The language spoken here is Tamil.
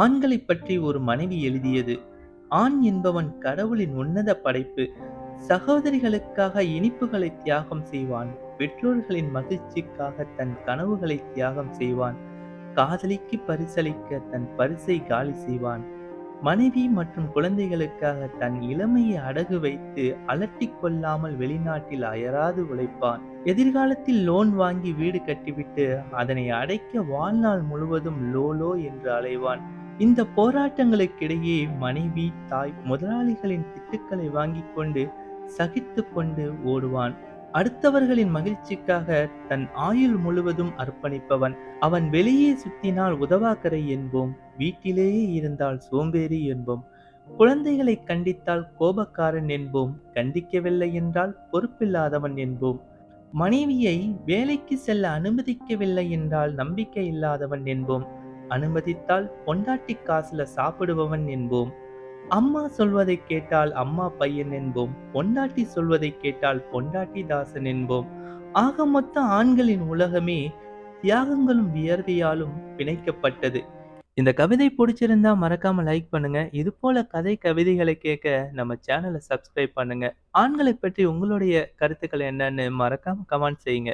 ஆண்களை பற்றி ஒரு மனைவி எழுதியது. ஆண் என்பவன் கடவுளின் உன்னத படைப்பு. சகோதரிகளுக்காக இனிப்புகளை தியாகம் செய்வான். பெற்றோர்களின் மகிழ்ச்சிக்காக தன் கனவுகளை தியாகம் செய்வான். காதலிக்கு பரிசளிக்க தன் பரிசை காலி செய்வான். மனைவி மற்றும் குழந்தைகளுக்காக தன் இளமையை அடகு வைத்து அலட்டி கொள்ளாமல் வெளிநாட்டில் அயராது உழைப்பான். எதிர்காலத்தில் லோன் வாங்கி வீடு கட்டிவிட்டு அதனை அடைக்க வாழ்நாள் முழுவதும் லோலோ என்று அலைவான். இந்த போராட்டங்களுக்கிடையே மனைவி தாய் முதலாளிகளின் திட்டுக்களை வாங்கிக் கொண்டு சகித்து கொண்டு ஓடுவான். அடுத்தவர்களின் மகிழ்ச்சிக்காக தன் ஆயுள் முழுவதும் அர்ப்பணிப்பவன். அவன் வெளியே சுத்தினால் உதவாக்கரை என்போம் வீட்டிலேயே இருந்தால் சோம்பேறி என்போம். குழந்தைகளை கண்டித்தால் கோபக்காரன் என்போம் கண்டிக்கவில்லை என்றால் பொறுப்பில்லாதவன் என்போம். மனைவியை வேலைக்கு செல்ல அனுமதிக்கவில்லை என்றால் நம்பிக்கை இல்லாதவன் என்போம். அனுமதித்தால் பொண்டாட்டி காசுல சாப்பிடுபவன் என்போம். அம்மா சொல்வதை கேட்டால் அம்மா பையன் என்போம். பொண்டாட்டி சொல்வதை கேட்டால் பொண்டாட்டி தாசன் என்போம். ஆக மொத்த ஆண்களின் உலகமே தியாகங்களும் வியர்வையாலும் பிணைக்கப்பட்டது. இந்த கவிதை பிடிச்சிருந்தா மறக்காம லைக் பண்ணுங்க. இது போல கதை கவிதைகளை கேட்க நம்ம சேனலை சப்ஸ்கிரைப் பண்ணுங்க. ஆண்களை பற்றி உங்களுடைய கருத்துக்கள் என்னன்னு மறக்காம கமெண்ட் செய்யுங்க.